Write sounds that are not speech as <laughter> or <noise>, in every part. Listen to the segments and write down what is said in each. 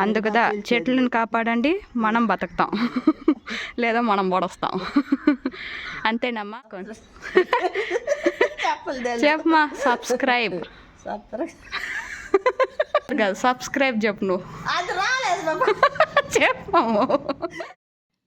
అందుకదా చెట్లను కాపాడండి మనం బతుకుతాం. లేదా మనం పొడస్తాం అంతేనమ్మా? చెప్పలు తెలుసు చెప్పమా సబ్స్క్రైబ్. కాదు సబ్స్క్రైబ్ చెప్పు నువ్వు. చెప్పము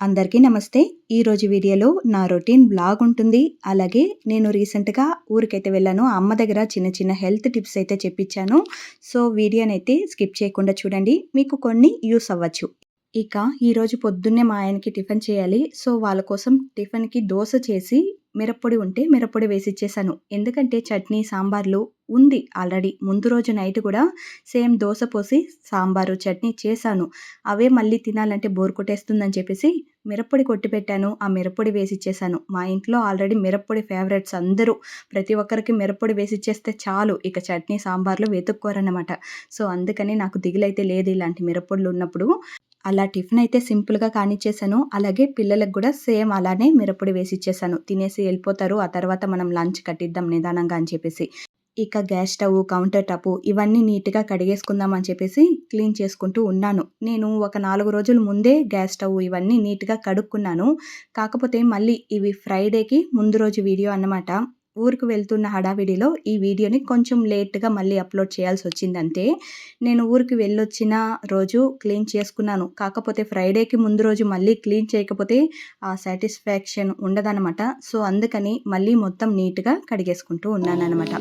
అందరికీ నమస్తే. ఈరోజు వీడియోలో నా రొటీన్ బ్లాగ్ ఉంటుంది. అలాగే నేను రీసెంట్గా ఊరికైతే వెళ్ళాను. అమ్మ దగ్గర చిన్న చిన్న హెల్త్ టిప్స్ అయితే చెప్పించాను సో వీడియోనైతే స్కిప్ చేయకుండా చూడండి. మీకు కొన్ని యూస్ అవ్వచ్చు. ఇక ఈరోజు పొద్దున్నే మా ఆయనకి టిఫిన్ చేయాలి. సో వాళ్ళ కోసం టిఫిన్కి దోశ చేసి మిరప్పొడి ఉంటే మిరప్పొడి వేసి ఇచ్చేసాను ఎందుకంటే చట్నీ సాంబార్లు ఉంది ఆల్రెడీ. ముందు రోజు నైట్ కూడా సేమ్ దోశ పోసి సాంబారు చట్నీ చేశాను. అవే మళ్ళీ తినాలంటే బోర్ కొట్టేస్తుందని చెప్పేసి మిరప్పొడి కొట్టి పెట్టాను. ఆ మిరప్పొడి వేసి ఇచ్చేసాను మా ఇంట్లో ఆల్రెడీ మిరప్పొడి ఫేవరెట్స్ అందరూ. ప్రతి ఒక్కరికి మిరప్పొడి వేసి ఇచ్చేస్తే చాలు. ఇక చట్నీ సాంబార్లు వెతుక్కోరన్నమాట. సో అందుకని నాకు దిగులైతే లేదు ఇలాంటి మిరప్పొడులు ఉన్నప్పుడు. అలా టిఫిన్ అయితే సింపుల్గా కానిచ్చేసాను. అలాగే పిల్లలకు కూడా సేమ్ అలానే మిరప్పొడి వేసి ఇచ్చేసాను తినేసి వెళ్ళిపోతారు. ఆ తర్వాత మనం లంచ్ కట్టిద్దాం నిదానంగా అని చెప్పేసి. ఇక గ్యాస్ స్టవ్ కౌంటర్ టాప్ ఇవన్నీ నీట్గా కడిగేసుకుందాం అని చెప్పేసి క్లీన్ చేసుకుంటూ ఉన్నాను. నేను ఒక నాలుగు రోజుల ముందే గ్యాస్ స్టవ్ ఇవన్నీ నీట్గా కడుక్కున్నాను. కాకపోతే మళ్ళీ ఇవి ఫ్రైడేకి ముందు రోజు వీడియో అన్నమాట. ఊరికి వెళ్తున్న హడావిడిలో ఈ వీడియోని కొంచెం లేట్గా మళ్ళీ అప్లోడ్ చేయాల్సి వచ్చిందంటే నేను ఊరికి వెళ్ళొచ్చిన రోజు క్లీన్ చేసుకున్నాను. కాకపోతే ఫ్రైడేకి ముందు రోజు మళ్ళీ క్లీన్ చేయకపోతే ఆ సాటిస్ఫాక్షన్ ఉండదనమాట సో అందుకని మళ్ళీ మొత్తం నీట్గా కడిగేసుకుంటూ ఉన్నాను అనమాట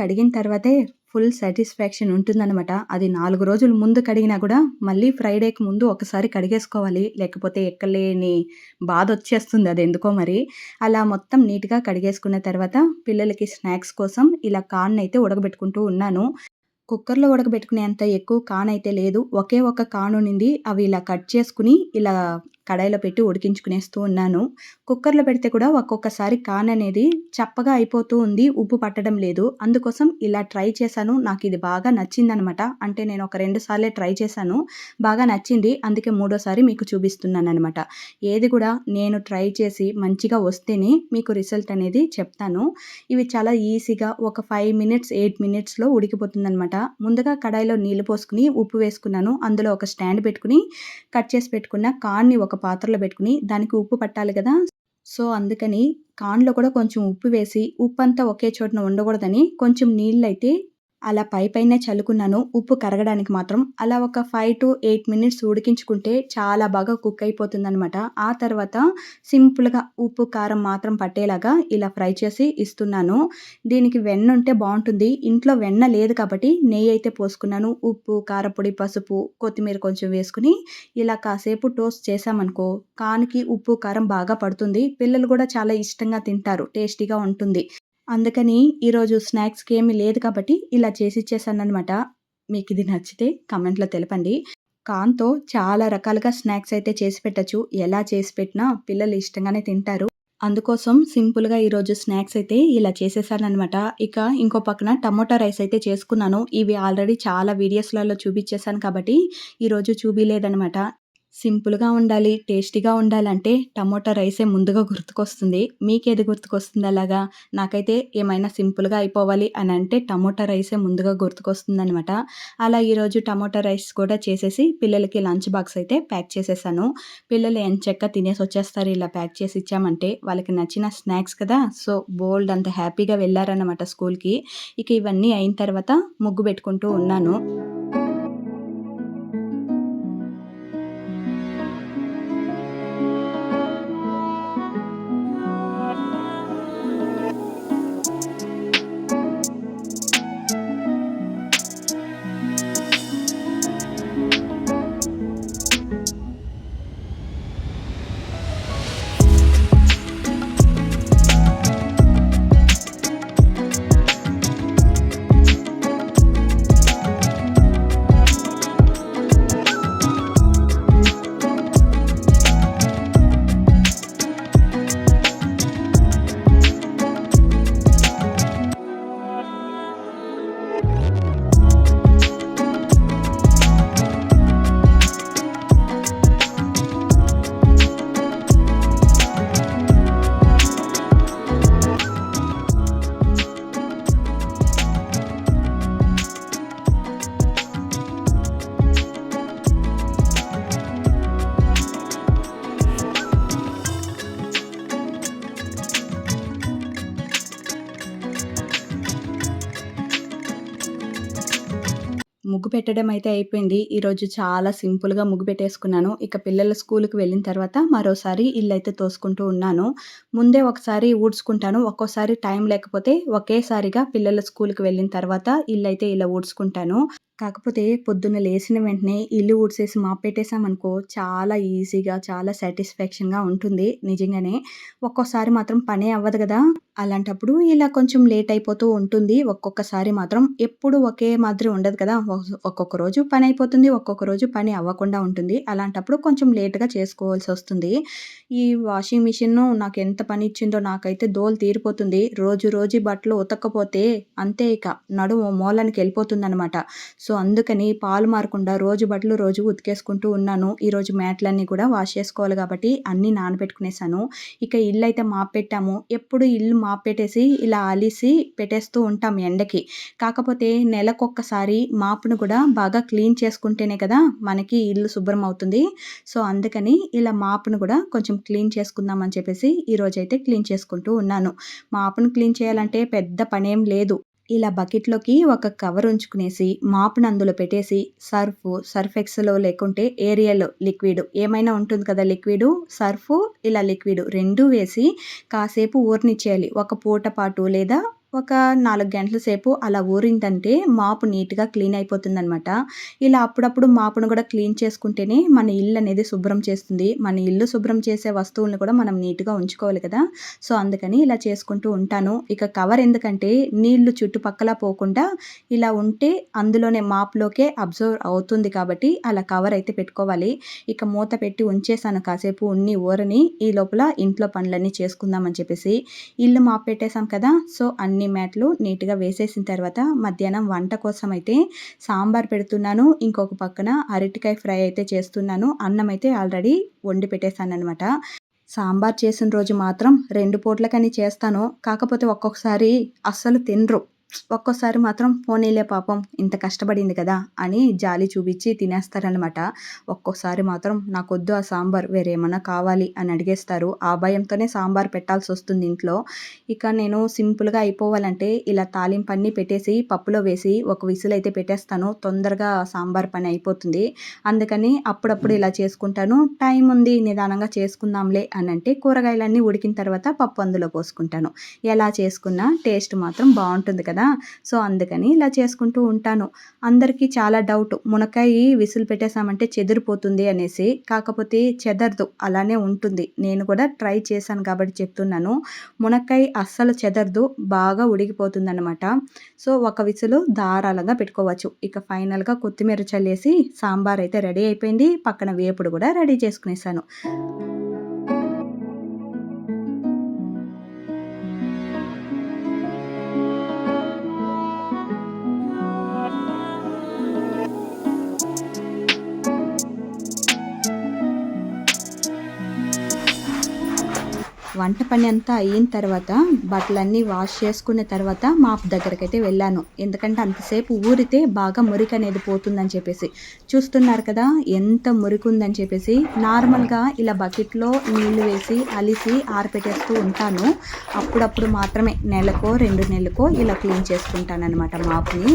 కడిగిన తర్వాతే ఫుల్ సాటిస్ఫాక్షన్ ఉంటుందన్నమాట. అది నాలుగు రోజుల ముందు కడిగినా కూడా మళ్ళీ ఫ్రైడేకి ముందు ఒకసారి కడిగేసుకోవాలి. లేకపోతే ఎక్కలేని బాధ వచ్చేస్తుంది అది ఎందుకో మరి. అలా మొత్తం నీట్గా కడిగేసుకున్న తర్వాత పిల్లలకి స్నాక్స్ కోసం ఇలా కార్న్ అయితే ఉడకబెట్టుకుంటూ ఉన్నాను. కుక్కర్లో ఉడకబెట్టుకునేంత ఎక్కువ కాన్ అయితే లేదు. ఒకే ఒక కాన్ ఉండింది అవి ఇలా కట్ చేసుకుని ఇలా కడాయిలో పెట్టి ఉడికించుకునేస్తూ ఉన్నాను. కుక్కర్లో పెడితే కూడా ఒక్కొక్కసారి కాన్ అనేది చప్పగా అయిపోతూ ఉంది ఉప్పు పట్టడం లేదు. అందుకోసం ఇలా ట్రై చేశాను. నాకు ఇది బాగా నచ్చిందనమాట. అంటే నేను ఒక రెండు సార్లే ట్రై చేశాను. బాగా నచ్చింది. అందుకే మూడోసారి మీకు చూపిస్తున్నాను అనమాట ఏది కూడా నేను ట్రై చేసి మంచిగా వస్తేనే మీకు రిజల్ట్ అనేది చెప్తాను. ఇవి చాలా ఈజీగా ఒక ఫైవ్ మినిట్స్ ఎయిట్ మినిట్స్లో ఉడికిపోతుందనమాట. ముందుగా కడాయిలో నీళ్ళు పోసుకుని ఉప్పు వేసుకున్నాను. అందులో ఒక స్టాండ్ పెట్టుకుని కట్ చేసి పెట్టుకున్న కార్న్ని ఒక పాత్రలో పెట్టుకుని దానికి ఉప్పు పట్టాలి కదా. సో అందుకని కాన్లో కూడా కొంచెం ఉప్పు వేసి ఉప్పు అంతా ఒకే చోటన ఉండకూడదని కొంచెం నీళ్ళు అయితే అలా పై పైన చల్లుకున్నాను. ఉప్పు కరగడానికి మాత్రం అలా ఒక ఫైవ్ టు ఎయిట్ మినిట్స్ ఉడికించుకుంటే చాలా బాగా కుక్ అయిపోతుందనమాట ఆ తర్వాత సింపుల్గా ఉప్పు కారం మాత్రం పట్టేలాగా ఇలా ఫ్రై చేసి ఇస్తున్నాను. దీనికి వెన్న ఉంటే బాగుంటుంది. ఇంట్లో వెన్న లేదు కాబట్టి నెయ్యి అయితే పోసుకున్నాను. ఉప్పు కారపొడి పసుపు కొత్తిమీర కొంచెం వేసుకుని ఇలా కాసేపు టోస్ట్ చేసామనుకో కానికి ఉప్పు కారం బాగా పడుతుంది. పిల్లలు కూడా చాలా ఇష్టంగా తింటారు. టేస్టీగా ఉంటుంది. అందుకని ఈరోజు స్నాక్స్కి ఏమీ లేదు కాబట్టి ఇలా చేసి ఇచ్చేసాను అనమాట మీకు ఇది నచ్చితే కమెంట్లో తెలపండి. కాన్తో చాలా రకాలుగా స్నాక్స్ అయితే చేసి పెట్టచ్చు. ఎలా చేసి పెట్టినా పిల్లలు ఇష్టంగానే తింటారు. అందుకోసం సింపుల్గా ఈరోజు స్నాక్స్ అయితే ఇలా చేసేసానమాట ఇక ఇంకో పక్కన టమోటా రైస్ అయితే చేసుకున్నాను. ఇవి ఆల్రెడీ చాలా వీడియోస్లలో చూపించేశాను కాబట్టి ఈరోజు చూపించలేదనమాట సింపుల్‌గా ఉండాలి, టేస్టీగా ఉండాలంటే టమోటా రైసే ముందుగా గుర్తుకొస్తుంది. మీకేది గుర్తుకొస్తుంది అలాగా? నాకైతే ఏమైనా సింపుల్‌గా అయిపోవాలి అని అంటే టమోటా రైసే ముందుగా గుర్తుకొస్తుందనమాట. అలా ఈరోజు టమోటా రైస్ కూడా చేసేసి పిల్లలకి లంచ్ బాక్స్ అయితే ప్యాక్ చేసేసాను. పిల్లలు ఎంచక్కా తినేసొచ్చేస్తారు ఇలా ప్యాక్ చేసి ఇచ్చామంటే. వాళ్ళకి నచ్చిన స్నాక్స్ కదా! సో, బోల్డ్ అంత హ్యాపీగా వెళ్ళారనమాట స్కూల్‌కి. ఇక ఇవన్నీ అయిన తర్వాత ముగ్గు పెట్టుకుంటూ ఉన్నాను. ముగ్గు పెట్టడం అయితే అయిపోయింది. ఈరోజు చాలా సింపుల్‌గా ముగ్గు పెట్టేసుకున్నాను. ఇక పిల్లల స్కూల్కి వెళ్ళిన తర్వాత మరోసారి ఇల్లు అయితే తోసుకుంటూ ఉన్నాను. ముందే ఒకసారి ఊడ్చుకుంటాను. ఒక్కోసారి టైం లేకపోతే ఒకేసారిగా పిల్లల స్కూల్కి వెళ్ళిన తర్వాత ఇల్లు అయితే ఇలా ఊడ్చుకుంటాను. కాకపోతే పొద్దున్న లేచిన వెంటనే ఇల్లు ఊడ్చేసి మాపెట్టేసామనుకో చాలా ఈజీగా, చాలా సాటిస్ఫాక్షన్‌గా ఉంటుంది నిజంగానే. ఒక్కోసారి మాత్రం పనే అవ్వదు కదా అలాంటప్పుడు ఇలా కొంచెం లేట్ అయిపోతూ ఉంటుంది. ఒక్కొక్కసారి మాత్రం ఎప్పుడు ఒకే మాదిరి ఉండదు కదా! ఒక్కొక్క రోజు పని అయిపోతుంది. ఒక్కొక్క రోజు పని అవ్వకుండా ఉంటుంది. అలాంటప్పుడు కొంచెం లేట్‌గా చేసుకోవాల్సి వస్తుంది ఈ వాషింగ్ మిషన్ నాకు ఎంత పని ఇచ్చిందో నాకైతే దోలు తీరిపోతుంది. రోజు రోజు బట్టలు ఉతకపోతే అంతే ఇక నడుము ఓ సో సో, అందుకని పాలు మారకుండా రోజు బట్టలు రోజు ఉతికేసుకుంటూ ఉన్నాను. ఈరోజు మ్యాట్‌లన్నీ కూడా వాష్ చేసుకోవాలి కాబట్టి అన్నీ నానబెట్టుకునేసాను. ఇక ఇల్లు అయితే మాపెట్టాము ఎప్పుడు ఇల్లు మాపెట్టేసి ఇలా అలిసి పెట్టేస్తూ ఉంటాం ఎండకి. కాకపోతే నెలకొక్కసారి మాపును కూడా బాగా క్లీన్ చేసుకుంటేనే కదా మనకి ఇల్లు శుభ్రం అవుతుంది. సో, అందుకని ఇలా మాపును కూడా కొంచెం క్లీన్ చేసుకుందాం అని చెప్పేసి ఈరోజైతే క్లీన్ చేసుకుంటూ ఉన్నాను. మాపును క్లీన్ చేయాలంటే పెద్ద పనేం లేదు. ఇలా బకెట్‌లోకి ఒక కవర్ ఉంచుకునేసి మాపును అందులో పెట్టేసి సర్ఫ్ సర్ఫ్ ఎక్సెల్ లేకుంటే ఏరియల్ లిక్విడ్ ఏమైనా ఉంటుంది కదా లిక్విడు, సర్ఫ్ ఇలా లిక్విడ్ రెండు వేసి కాసేపు ఊరనిచ్చేయాలి. ఒక పూట పాటు లేదా ఒక నాలుగు గంటల సేపు అలా ఊరిందంటే మాపు నీట్‌గా క్లీన్ అయిపోతుందనమాట. ఇలా అప్పుడప్పుడు మాపును కూడా క్లీన్ చేసుకుంటేనే మన ఇల్లు అనేది శుభ్రం చేస్తుంది. మన ఇల్లు శుభ్రం చేసే వస్తువులను కూడా మనం నీట్‌గా ఉంచుకోవాలి కదా! సో, అందుకని ఇలా చేసుకుంటూ ఉంటాను. ఇక కవర్ ఎందుకంటే నీళ్ళు చుట్టుపక్కల పోకుండా ఇలా ఉంటే అందులోనే మాపులోకే అబ్జర్వ్ అవుతుంది కాబట్టి అలా కవర్ అయితే పెట్టుకోవాలి. ఇక మూత పెట్టి ఉంచేసాను కాసేపు ఉన్ని ఊరని. ఈ లోపల ఇంట్లో పనులన్నీ చేసుకుందాం అని చెప్పేసి. ఇల్లు మాపు పెట్టేశాం కదా! సో, అన్ని మ్యాట్లు నీట్‌గా వేసేసిన తర్వాత మధ్యాహ్నం వంట కోసం అయితే సాంబార్ పెడుతున్నాను. ఇంకొక పక్కన అరటికాయ ఫ్రై అయితే చేస్తున్నాను. అన్నం అయితే ఆల్రెడీ వండి పెట్టేసాననమాట. సాంబార్ చేసిన రోజు మాత్రం రెండు పూట్లకని చేస్తాను. కాకపోతే ఒక్కొక్కసారి అస్సలు తినరు. ఒక్కోసారి మాత్రం పోనీలే పాపం ఇంత కష్టపడింది కదా! అని జాలి చూపించి తినేస్తారనమాట. ఒక్కోసారి మాత్రం నాకొద్దు ఆ సాంబార్ వేరేమన్నా కావాలి అని అడిగేస్తారు. ఆ భయంతోనే సాంబార్ పెట్టాల్సి వస్తుంది ఇంట్లో. ఇక నేను సింపుల్‌గా అయిపోవాలంటే ఇలా తాలింపన్నీ పెట్టేసి పప్పులో వేసి ఒక విసులు అయితే పెట్టేస్తాను. తొందరగా సాంబార్ పని అయిపోతుంది. అందుకని అప్పుడప్పుడు ఇలా చేసుకుంటాను. టైం ఉంది నిదానంగా చేసుకుందాంలే అని అంటే కూరగాయలన్నీ ఉడికిన తర్వాత పప్పు అందులో పోసుకుంటాను. ఎలా చేసుకున్నా టేస్ట్ మాత్రం బాగుంటుంది కదా! సో, అందుకని ఇలా చేసుకుంటూ ఉంటాను. అందరికీ చాలా డౌట్ మునక్కాయ విసులు పెట్టేశామంటే చెదిరిపోతుంది అనేసి. కాకపోతే చెదరదు అలానే ఉంటుంది. నేను కూడా ట్రై చేశాను కాబట్టి చెప్తున్నాను. మునక్కాయ అస్సలు చెదరదు. బాగా ఉడికిపోతుందనమాట. సో, ఒక విసులు ధారాళంగా పెట్టుకోవచ్చు. ఇక ఫైనల్‌గా కొత్తిమీర చల్లేసి సాంబార్ అయితే రెడీ అయిపోయింది. పక్కన వేపుడు కూడా రెడీ చేసుకునేసాను. వంట పని అంతా అయిన తర్వాత బట్టలన్నీ వాష్ చేసుకున్న తర్వాత మాప్ దగ్గరికి అయితే వెళ్ళాను. ఎందుకంటే అంతసేపు ఊరితే బాగా మురికి అనేది పోతుందని చెప్పేసి. చూస్తున్నారు కదా ఎంత మురికి ఉందని చెప్పేసి. నార్మల్గా ఇలా బకెట్లో నీళ్ళు వేసి అలిసి ఆరపెట్టేస్తూ ఉంటాను. అప్పుడప్పుడు మాత్రమే నెలకో రెండు నెలలకో ఇలా క్లీన్ చేసుకుంటాను అనమాట మాపుని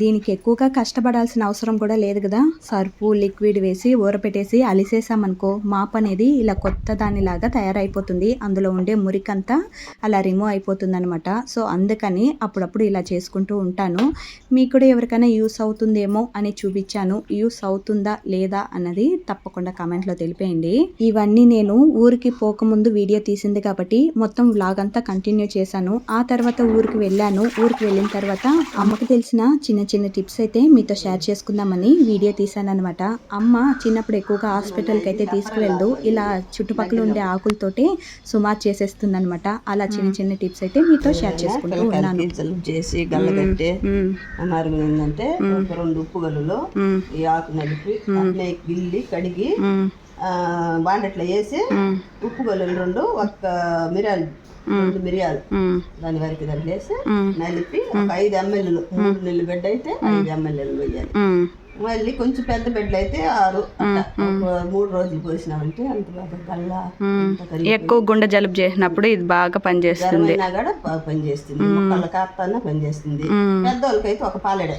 దీనికి ఎక్కువగా కష్టపడాల్సిన అవసరం కూడా లేదు కదా. సర్ఫు లిక్విడ్ వేసి ఊరపెట్టేసి అలిసేసామనుకో మాప్ అనేది ఇలా కొత్త దానిలాగా తయారైపోతుంది. అందులో ఉండే మురికంతా అలా రిమూవ్ అయిపోతుంది అనమాట సో అందుకని అప్పుడప్పుడు ఇలా చేసుకుంటూ ఉంటాను. మీకు కూడా ఎవరికైనా యూస్ అవుతుందేమో అని చూపించాను. యూస్ అవుతుందా లేదా అన్నది తప్పకుండా కామెంట్లో తెలిపేయండి. ఇవన్నీ నేను ఊరికి పోకముందు వీడియో తీసింది కాబట్టి మొత్తం వ్లాగ్ అంతా కంటిన్యూ చేశాను. ఆ తర్వాత ఊరికి వెళ్ళాను. ఊరికి వెళ్ళిన తర్వాత అమ్మకు తెలిసిన చిన్న చిన్న టిప్స్ అయితే మీతో షేర్ చేసుకుందామని వీడియో తీశాను అనమాట అమ్మ చిన్నప్పుడు ఎక్కువగా హాస్పిటల్కి అయితే తీసుకువెళ్దు ఇలా చుట్టుపక్కల ఉండే ఆకులతోటి సుమారు చేసేస్తుంది అనమాట అలా చిన్న చిన్న టిప్స్ అయితే మీతో షేర్ చేసుకుంటూ ఉన్నాను. జలుబు చేసి గల్లగట్టి అనారోగ్యం ఏంటంటే ఒక రెండు ఉప్పు గల్లులు ఈ ఆకు నలిపి గిల్లి కడిగి బాండెట్లో వేసి ఉప్పు గల్లులు రెండు ఒక్క మిరియాలు రెండు మిరియాలు. దాని వరకు దాంట్లో వేసి నలిపి ఒక ఐదు ఎమ్మెల్యేలు మూడు నెలలు బెడ్ అయితే ఐదు ఎమ్మెల్యేలు వేయాలి. మళ్ళీ కొంచెం పెద్ద బెడ్లు అయితే ఆరు మూడు రోజులు పోసినామంటే అంత బాగా ఎక్కువ గుండె జలుబు చేసినప్పుడు ఇది బాగా పనిచేస్తుంది. జ్వరమైనా కూడా బాగా పనిచేస్తుంది. మొక్కల కాస్తాన పనిచేస్తుంది. పెద్దోళ్ళకైతే ఒక పాలెడే.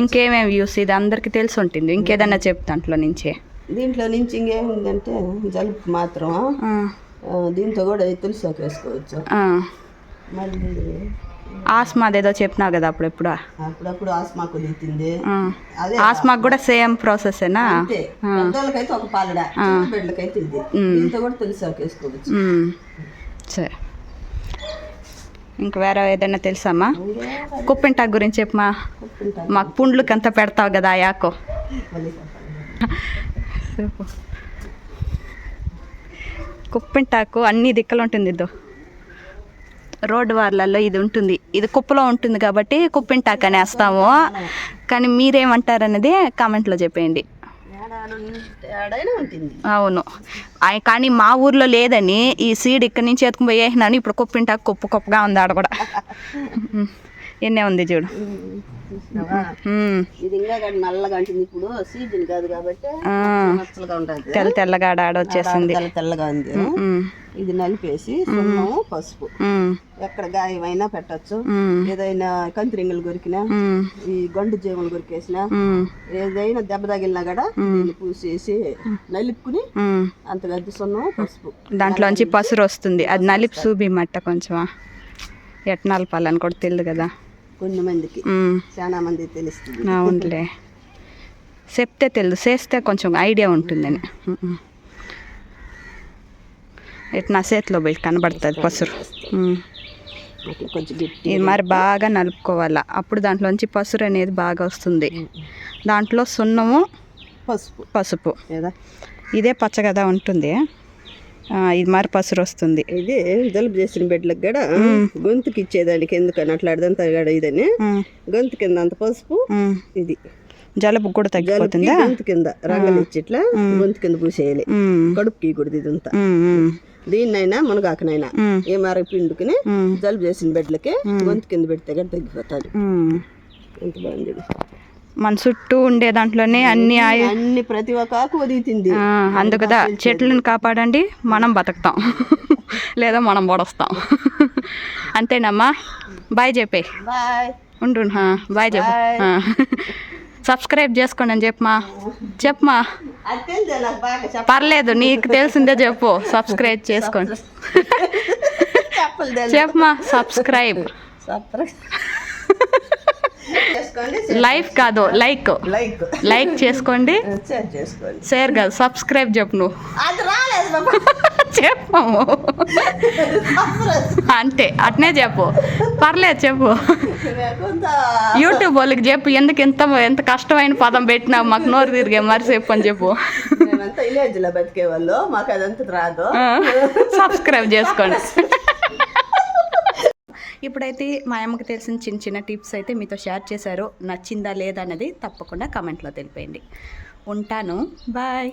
ఇంకేమేమి యూస్ ఇది? అందరికి తెలిసి ఉంటుంది. ఇంకేదన్నా చెప్తా దాంట్లో నుంచే. దీంట్లో నుంచి ఇంకేముందంటే జలుబు మాత్రం దీంతో కూడా తులసాకు వేసుకోవచ్చు. ఆ. మళ్ళీ ఆస్మా అదేదో చెప్పినావు కదా అప్పుడెప్పుడు? అప్పుడప్పుడు ఆస్మా కుదురుతుంది ఆ. అదే ఆస్మాకు కూడా సేమ్ ప్రాసెసేనా? అంతే. పెద్దోళ్ళకైతే ఒక పాలెడ బిడ్డలకైతే ఇది. దీంతో కూడా వేసుకోవచ్చు. సరే. ఇంక వేరే ఏదైనా తెలుసామా? కుప్పింటాకు గురించి చెప్పమా. మాకు పుండ్లకి అంత పెడతావు కదా ఆ యాకో. చెప్పు. కుప్పింటాకు అన్ని దిక్కలు ఉంటుంది ఇదో రోడ్డు వార్లలో ఇది ఉంటుంది. ఇది కుప్పలో ఉంటుంది కాబట్టి కుప్పింటాకు అని వేస్తాము కానీ మీరేమంటారు అనేది కామెంట్లో చెప్పేయండి. అవును. కానీ మా ఊర్లో లేదని ఈ సీడ్ ఇక్కడి నుంచి ఎత్తుకుని పోయేసినాను ఇప్పుడు కుప్పింటాకు కుప్పు కుప్పగా ఉంది ఆడ కూడా. ఎన్నే ఉంది చూడు. చూసినావా? ఉమ్. ఇది ఇంకా కానీ నల్లగా ఉంటుంది ఇప్పుడు సీజన్ కాదు కాబట్టి తెల్ల తెల్లగా ఆడ వచ్చేసింది. తెల్ల తెల్లగా ఉంది. ఇది నలిపేసి సున్నము పసుపు. ఎక్కడ గాయమైనా పెట్టచ్చు. ఏదైనా కంతిరింగలు కొరికినా ఈ గండు జీవులు కొరికేసినా ఏదైనా దెబ్బ తగిలినా కూడా పూసేసి నలుపుకుని. అంత పెద్ద సున్నము పసుపు. దాంట్లోంచి పసురు వస్తుంది. అది నలిపి చూపిమట్ట కొంచెమా ఎట్నాల పళ్ళని కూడా తెలియదు కదా. మందికి చాలా మంది తెలుస్తుంది. అవునులే. చెప్తే తెలియదు చేస్తే కొంచెం ఐడియా ఉంటుందని. ఇటు నా చేతిలో పోయి కనబడుతుంది పసురు. ఇది మరి బాగా నలుపుకోవాలా? అప్పుడు దాంట్లోంచి పసురు అనేది బాగా వస్తుంది. దాంట్లో సున్నము పసుపు. పసుపు. ఇదే పచ్చగదా ఉంటుంది. ఇది మరి పసురు వస్తుంది. ఇది జలుబు చేసిన బిడ్డలకు కూడా గొంతుకి ఇచ్చేదానికి ఎందుకని అట్లా అదంతా కూడా ఇదని. గొంతు కింద అంత పసుపు. ఇది. జలుబు కూడా తగ్గిపోతుందా? గొంతు కింద రంగులు ఇచ్చి ఇట్లా గొంతు కింద పూసేయాలి. కడుపుకి కూడదు ఇదంతా దీన్నైనా మునగాకనైనా ఉమ్, ఏ మరగ పిండుకుని జలుబు చేసిన బిడ్డలకి గొంతు కింద పెడితే కూడా తగ్గిపోతుంది. ఉమ్. ఎంత బాగుంది. మన చుట్టూ ఉండే దాంట్లోనే అన్ని అన్ని ప్రతి ఒక్క ఆకు అందుకదా చెట్లను కాపాడండి మనం బతుకుతాం. <laughs> లేదా మనం పొడస్తాం. <laughs> అంతేనమ్మా? బాయ్ చెప్పే. బాయ్. ఉండు బాయ్ చెప్పు. <laughs> సబ్స్క్రైబ్ చేసుకోండి అని చెప్పమా? చెప్పమా? పర్లేదు నీకు తెలిసిందే చెప్పు. సబ్స్క్రైబ్ చేసుకోండి. చెప్పమా? సబ్స్క్రైబ్. లైఫ్ కాదు లైక్. లైక్. లైక్ చేసుకోండి. <laughs> షేర్ కాదు సబ్స్క్రైబ్ చెప్పు. నువ్వు <laughs> చెప్పము. అంతే అట్నే చెప్పు. పర్లేదు చెప్పు. యూట్యూబ్ వాళ్ళకి చెప్పు ఎందుకు ఎంత ఎంత కష్టమైన పదం పెట్టినావు మాకు నోరు తిరిగే మరి చెప్పు అని చెప్పు. మేమంతా విలేజ్లో బతికే వాళ్ళు మాకు అదంతా రాదు. సబ్స్క్రైబ్ చేసుకోండి. ఇప్పుడైతే మా అమ్మకి తెలిసిన చిన్న చిన్న టిప్స్ అయితే మీతో షేర్ చేశారు. నచ్చిందా లేదా అనేది తప్పకుండా కమెంట్లో తెలిపేయండి. ఉంటాను. బాయ్.